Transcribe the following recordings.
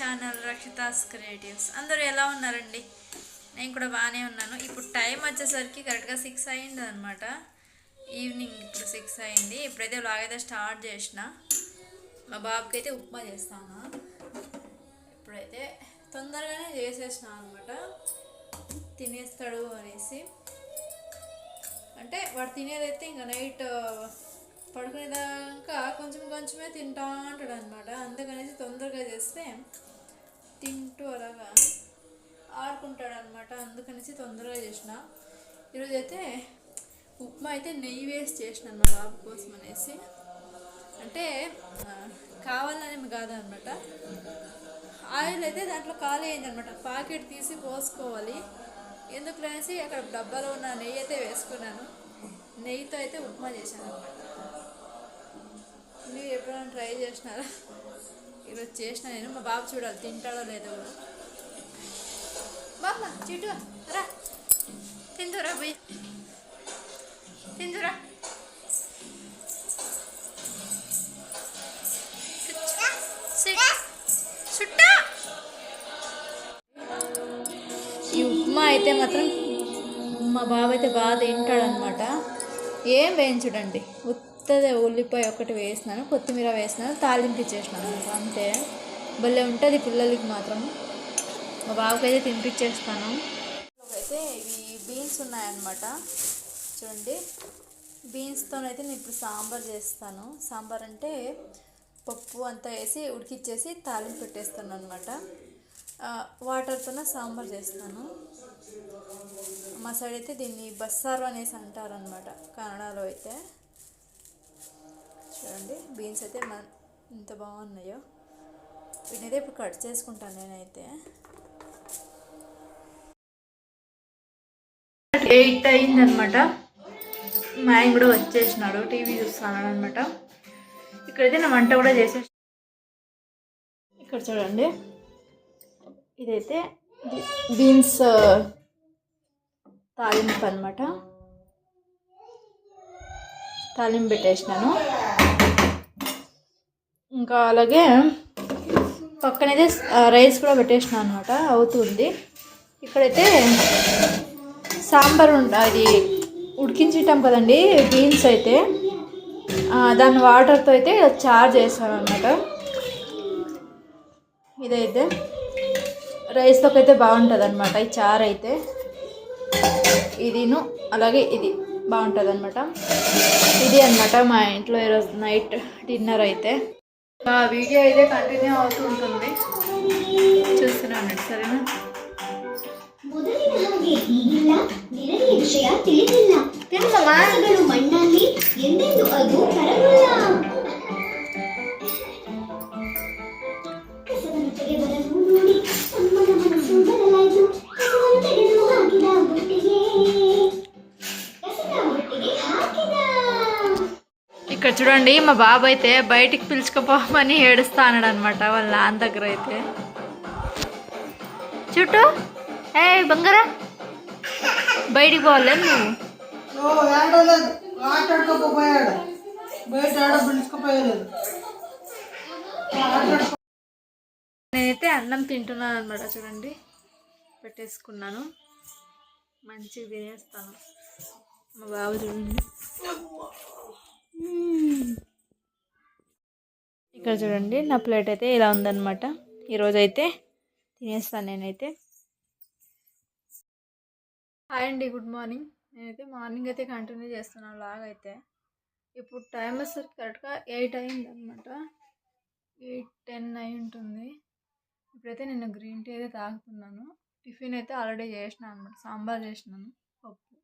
Channel Rakshita's creatives. అందరూ ఎలా ఉన్నారండి? నేను కూడా బాగానే ఉన్నాను. ఇప్పుడు టైం వచ్చేసరికి కరెక్ట్గా సిక్స్ అయింది అనమాట ఈవినింగ్ ఇప్పుడు సిక్స్ అయింది. ఇప్పుడైతే లాగైతే స్టార్ట్ చేసిన. మా బాబుకి అయితే ఉప్మా చేస్తాను. ఇప్పుడైతే తొందరగానే చేసేసిన అనమాట తినేస్తాడు అనేసి. అంటే వాడు తినేదైతే ఇంకా నైట్ పడుకునేదాకా కొంచెం కొంచెమే తింటా అంటాడు అనమాట అందుకనేసి తొందరగా చేస్తే తింటూ అలాగా ఆడుకుంటాడు అనమాట అందుకనేసి తొందరగా చేసిన. ఈరోజు అయితే ఉప్మా అయితే నెయ్యి వేసి చేసిన మా బాబు కోసం అనేసి అంటే కావాలనేమి కాదనమాట ఆయిల్ అయితే దాంట్లో ఖాళీ అయిందనమాట ప్యాకెట్ తీసి పోసుకోవాలి. ఎందుకు అనేసి అక్కడ డబ్బాలో ఉన్న నెయ్యి అయితే వేసుకున్నాను. నెయ్యితో అయితే ఉప్మా చేశాను అనమాట మీరు ఎప్పుడైనా ట్రై చేసినారా? ఈరోజు చేసిన నేను. మా బాబు చూడాలి తింటాడో లేదో కూడా. బాబా చిటు రా తిందురా పోయి. తిందురా ఈ ఉప్మా అయితే మాత్రం మా బాబు అయితే బాగా తింటాడనమాట ఏం వేయించుడండి? ఉత్తదే ఉల్లిపాయ ఒకటి వేసినాను కొత్తిమీర వేసినాను తాలింపు ఇచ్చేసినాను అంతే. భలే ఉంటుంది పిల్లలకి మాత్రం. మా బాబుకి అయితే తినిపించేస్తాను అయితే ఇవి బీన్స్ ఉన్నాయన్నమాట. చూడండి. బీన్స్తోనైతే నేను ఇప్పుడు సాంబార్ చేస్తాను. సాంబార్ అంటే పప్పు అంతా వేసి ఉడికిచ్చేసి తాలింపు పెట్టేస్తాను అనమాట. వాటర్తోనే సాంబార్ చేస్తాను. మా సైడ్ అయితే దీన్ని బస్సారు అనేసి అంటారనమాట కన్నడలో అయితే. చూడండి. బీన్స్ అయితే మన ఎంత బాగున్నాయో. వీటినైతే ఇప్పుడు కట్ చేసుకుంటాను నేనైతే. ఎయిట్ అయిందనమాట మా ఆయన కూడా వచ్చేసినాడు. టీవీ చూస్తున్నాడు అనమాట ఇక్కడైతే నా వంట కూడా చేసే ఇక్కడ చూడండి. ఇదైతే బీన్స్ తాలింపు అనమాట తాలింపు పెట్టేసినాను. ఇంకా అలాగే పక్కనైతే రైస్ కూడా పెట్టేసిన అనమాట అవుతుంది. ఇక్కడైతే సాంబార్ ఉండ అది ఉడికించుంటాం కదండి బీన్స్ అయితే. దాని వాటర్తో అయితే చార్ చేస్తాను అనమాట ఇదైతే రైస్లోకి అయితే బాగుంటుంది అనమాట ఈ చార్ అయితే. ఇదిను అలాగే ఇది బాగుంటుంది అనమాట ఇది అనమాట మా ఇంట్లో ఈరోజు నైట్ డిన్నర్ అయితే. ఆ వీడియో అయితే కంటిన్యూ అవుతూ ఉంటుంది చూస్తూనే ఉండండి సరేనా ಮೊದಲಿನ ಹಾಗೆ ಈಗಿಲ್ಲ ನಿನಗೆ ವಿಷಯ ತಿಳಿದಿಲ್ಲ ಕನಸುಗಳು ಮಣ್ಣಲ್ಲಿ ಎಂದೆಂದು ಅದು ಕರಗುಲ್ಲ ఇక్కడ చూడండి మా బాబు అయితే బయటికి పిలుచుకుపోమని ఏడుస్తా అన్నాడు అనమాట వాళ్ళ నాన్న దగ్గర అయితే. చుట్టూ? ఏ బంగారా. బయటికి పోవాలి నువ్వు? నేనైతే అన్నం తింటున్నాను అనమాట చూడండి. పెట్టేసుకున్నాను. మంచిగా తినేస్తాను. మా బాబు చూడండి. ఇక్కడ చూడండి నా ప్లేట్ అయితే ఇలా ఉందన్నమాట. ఈరోజు అయితే తినేస్తాను నేనైతే. హాయ్ అండి గుడ్ మార్నింగ్. నేనైతే మార్నింగ్ అయితే కంటిన్యూ చేస్తున్నాను లాగైతే. అయితే ఇప్పుడు టైం వచ్చేసరికి కరెక్ట్గా ఎయిట్ అయింది అనమాట ఎయిట్ టెన్ అయి ఉంటుంది. ఇప్పుడైతే నేను గ్రీన్ టీ అయితే తాగుతున్నాను. టిఫిన్ అయితే ఆల్రెడీ చేసినాను అనమాట సాంబార్ చేసినాను పప్పు.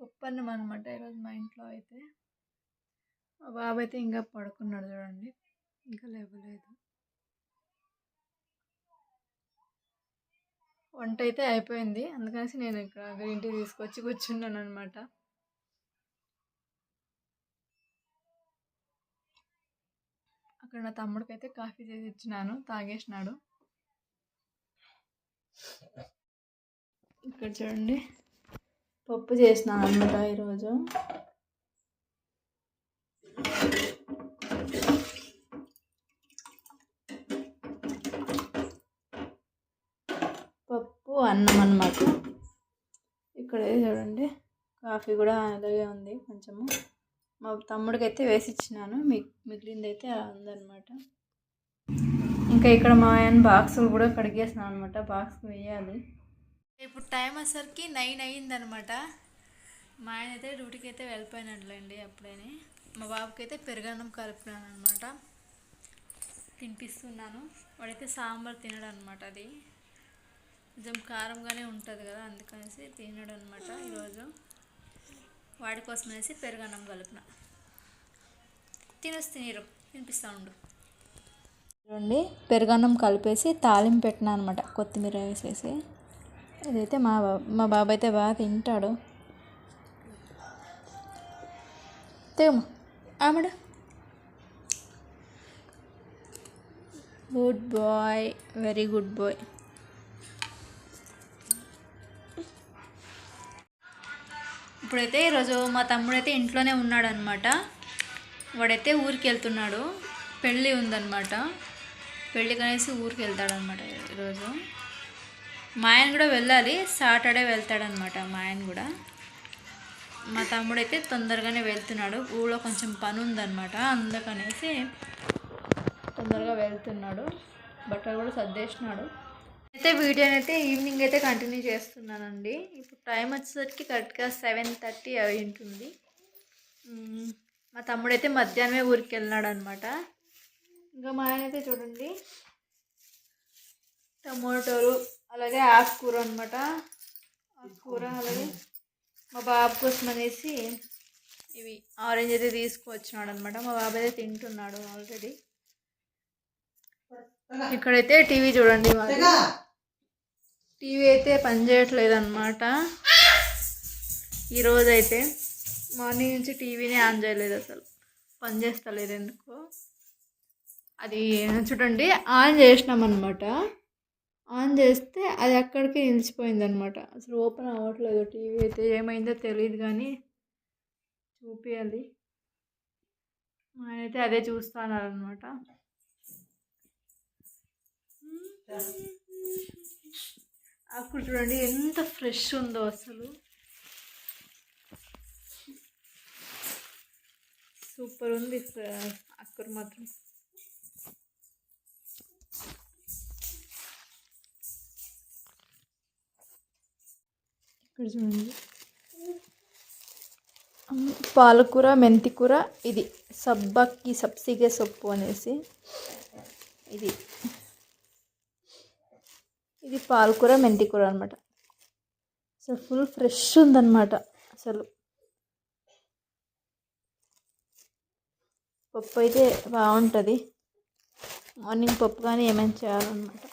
పప్పు అన్నం అనమాట ఈరోజు మా ఇంట్లో అయితే. బాబు అయితే ఇంకా పడుకున్నాడు చూడండి. ఇంకా లేవలేదు. వంట అయితే అయిపోయింది. అందుకనేసి నేను ఇక్కడ గ్రీన్ టీ తీసుకొచ్చి కూర్చున్నాను అనమాట అక్కడ నా తమ్ముడికి అయితే కాఫీ చేసి ఇచ్చినాను. తాగేసినాడు. ఇక్కడ చూడండి. పప్పు చేసినాను అనమాట ఈరోజు. అన్నం అన్నమాట. ఇక్కడ చూడండి కాఫీ కూడా అలాగే ఉంది కొంచెము. మా తమ్ముడికి అయితే వేసి ఇచ్చినాను మి మిగిలింది అయితే అలా ఉందన్నమాట. ఇంకా ఇక్కడ మా ఆయన బాక్సులు కూడా కడిగేస్తున్నాను అనమాట బాక్స్ వేయాలి. ఇప్పుడు టైం వచ్చేసరికి నైన్ అయ్యిందనమాట మా ఆయన అయితే డ్యూటీకి అయితే వెళ్ళిపోయినట్లండి అప్పుడేనే. మా బాబుకి అయితే పెరుగన్నం కలిపినాను అనమాట తినిపిస్తున్నాను. వాడైతే సాంబార్ తినడు అనమాట అది. కొంచెం కారంగానే ఉంటుంది కదా అందుకనేసి తినడం అనమాట ఈరోజు. వాడి కోసం అనేసి పెరుగన్నం కలిపిన. తినేసి తినరు తినిపిస్తా ఉండు. చూడండి పెరుగన్నం కలిపేసి తాలింపు పెట్టినా అనమాట కొత్తిమీర వేసేసి. ఇదైతే మా బా- మా బాబాయ్ అయితే బాగా తింటాడు. తేమా ఆమెడ. Good boy very good boy. ఇప్పుడైతే ఈరోజు మా తమ్ముడైతే ఇంట్లోనే ఉన్నాడు అనమాట వాడైతే ఊరికి వెళ్తున్నాడు పెళ్ళి ఉందనమాట. పెళ్ళి కనేసి ఊరికి వెళ్తాడనమాట ఈరోజు మా ఆయన కూడా వెళ్ళాలి. సాటర్డే వెళ్తాడనమాట మా ఆయన కూడా. మా తమ్ముడైతే తొందరగానే వెళ్తున్నాడు. ఊళ్ళో కొంచెం పని ఉందనమాట అందుకనేసి తొందరగా వెళ్తున్నాడు. బట్టలు కూడా సర్దేసినాడు. అయితే వీడియోని అయితే ఈవినింగ్ అయితే కంటిన్యూ చేస్తున్నానండి. ఇప్పుడు టైం వచ్చేసరికి కరెక్ట్గా సెవెన్ థర్టీ అవి ఉంటుంది. మా తమ్ముడైతే మధ్యాహ్నమే ఊరికి వెళ్ళినాడు అనమాట ఇంకా మా ఆయన అయితే చూడండి. టమోటోలు అలాగే ఆకుకూర అనమాట ఆకుకూర అలాగే మా బాబు కోసం అనేసి ఇవి ఆరెంజ్ అయితే తీసుకువచ్చినాడు అనమాట మా బాబు అయితే తింటున్నాడు ఆల్రెడీ. ఇక్కడైతే టీవీ చూడండి టీవీ అయితే పనిచేయట్లేదు అనమాట ఈరోజు అయితే మార్నింగ్ నుంచి టీవీనే ఆన్ చేయలేదు అసలు. పని చేస్తలేదు ఎందుకో. అది చూడండి ఆన్ చేసినాం అనమాట ఆన్ చేస్తే అది అక్కడికి నిలిచిపోయింది అనమాట అసలు ఓపెన్ అవ్వట్లేదు టీవీ అయితే. ఏమైందో తెలియదు కానీ చూపించాలి ఆయన అయితే అదే చూస్తున్నారనమాట అక్కడ చూడండి ఎంత ఫ్రెష్ ఉందో అసలు. సూపర్ ఉంది అక్కడ మాత్రం. ఇక్కడ చూడండి. పాలకూర మెంతికూర ఇది సబ్బక్కి సబ్సిగే సొప్పు అనేసి ఇది. ఇది పాలకూర మెంతికూర అనమాట అసలు ఫుల్ ఫ్రెష్ ఉందన్నమాట అసలు. పప్పు అయితే బాగుంటుంది. మార్నింగ్ పప్పు కానీ ఏమైనా చేయాలన్నమాట.